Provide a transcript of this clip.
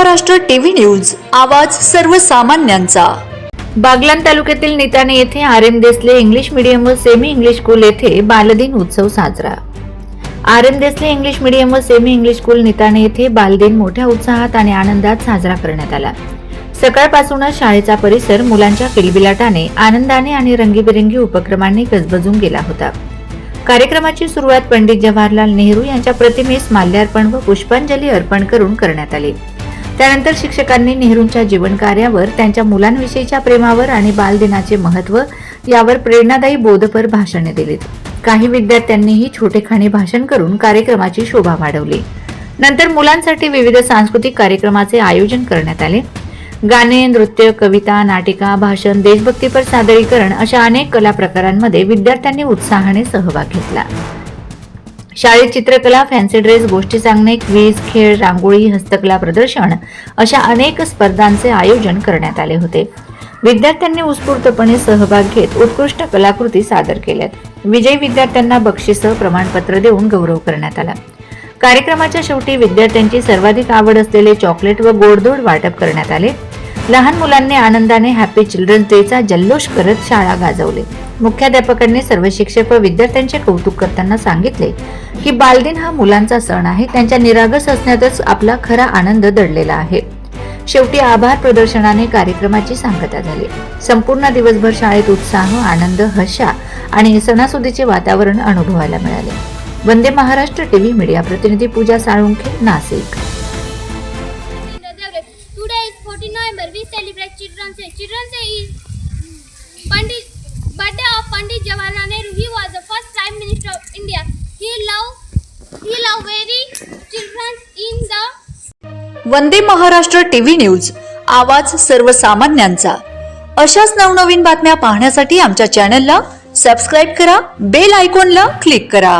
Maharashtra TV news आवाज सर्वसामान्यांचा. बागलाण तालुक्यातील निताने येथे R M Desale English medium व सेमी इंग्लिश स्कूल येथे बालदिन उत्सव साजरा. R M Desale English medium व सेमी इंग्लिश स्कूल निताने येथे बालदिन मोठ्या उत्साहात आणि आनंदात साजरा करण्यात आला. सकाळपासूनच शाळेचा परिसर मुलांच्या किलबिलाटाने आनंदाने आणि रंगीबेरंगी उपक्रमांनी गजबजून गेला होता. कार्यक्रमाची सुरुवात पंडित जवाहरलाल नेहरू यांच्या प्रतिमेस माल्यार्पण व पुष्पांजली अर्पण करून करण्यात आली. त्यानंतर शिक्षकांनी नेहरूंच्या जीवनकार्यावर त्यांच्या मुलांविषयीच्या प्रेमावर आणि बालदिनाचे महत्त्व यावर प्रेरणादायी बोधपर भाषणे दिलीत. काही विद्यार्थ्यांनीही छोटेखानी भाषण करून कार्यक्रमाची शोभा वाढवली. नंतर मुलांसाठी विविध सांस्कृतिक कार्यक्रमाचे आयोजन करण्यात आले. गाणे नृत्य कविता नाटिका भाषण देशभक्तीपर सादरीकरण अशा अनेक कला प्रकारांमध्ये विद्यार्थ्यांनी उत्साहाने सहभाग घेतला. शाळेत चित्रकला फॅन्सी ड्रेस गोष्टी सांगणे क्विज खेळ रांगोळी हस्तकला प्रदर्शन अशा अनेक स्पर्धांचे आयोजन करण्यात आले होते. विद्यार्थ्यांनी उत्स्फूर्तपणे सहभाग घेत उत्कृष्ट कलाकृती सादर केल्यात. विजयी विद्यार्थ्यांना बक्षिसं प्रमाणपत्र देऊन गौरव करण्यात आला. कार्यक्रमाच्या शेवटी विद्यार्थ्यांची सर्वाधिक आवड असलेले चॉकलेट व गोडधोड वाटप करण्यात आले. लहान मुलांनी आनंदाने हॅपी चिल्ड्रन्स डेचा जल्लोष करत शाळा गाजवले. मुख्याध्यापकांनी सर्व शिक्षक व विद्यार्थ्यांचे कौतुक करताना सांगितले की बालदिन हा मुलांचा सण आहे त्यांच्या निरागस असण्यातच आपला खरा आनंद दडलेला आहे. शेवटी आभार प्रदर्शनाने कार्यक्रमाची सांगता झाली. संपूर्ण दिवसभर शाळेत उत्साह आनंद हशा आणि सणासुदीचे वातावरण अनुभवायला मिळाले. वंदे महाराष्ट्र टीव्ही मीडिया प्रतिनिधी Pooja Salunkhe Nashik 14 November. We celebrate Children's Day. Children's Day is Pandit birthday of Pandit Jawaharlal Nehru. He was the first Prime Minister of India. He loved he loved very children in the Vande Maharashtra TV news आवाज सर्वसामान्यांचा अशाच नवनवीन बातम्या पाहण्यासाठी आमच्या चॅनलला subscribe करा bell आयकॉनला क्लिक करा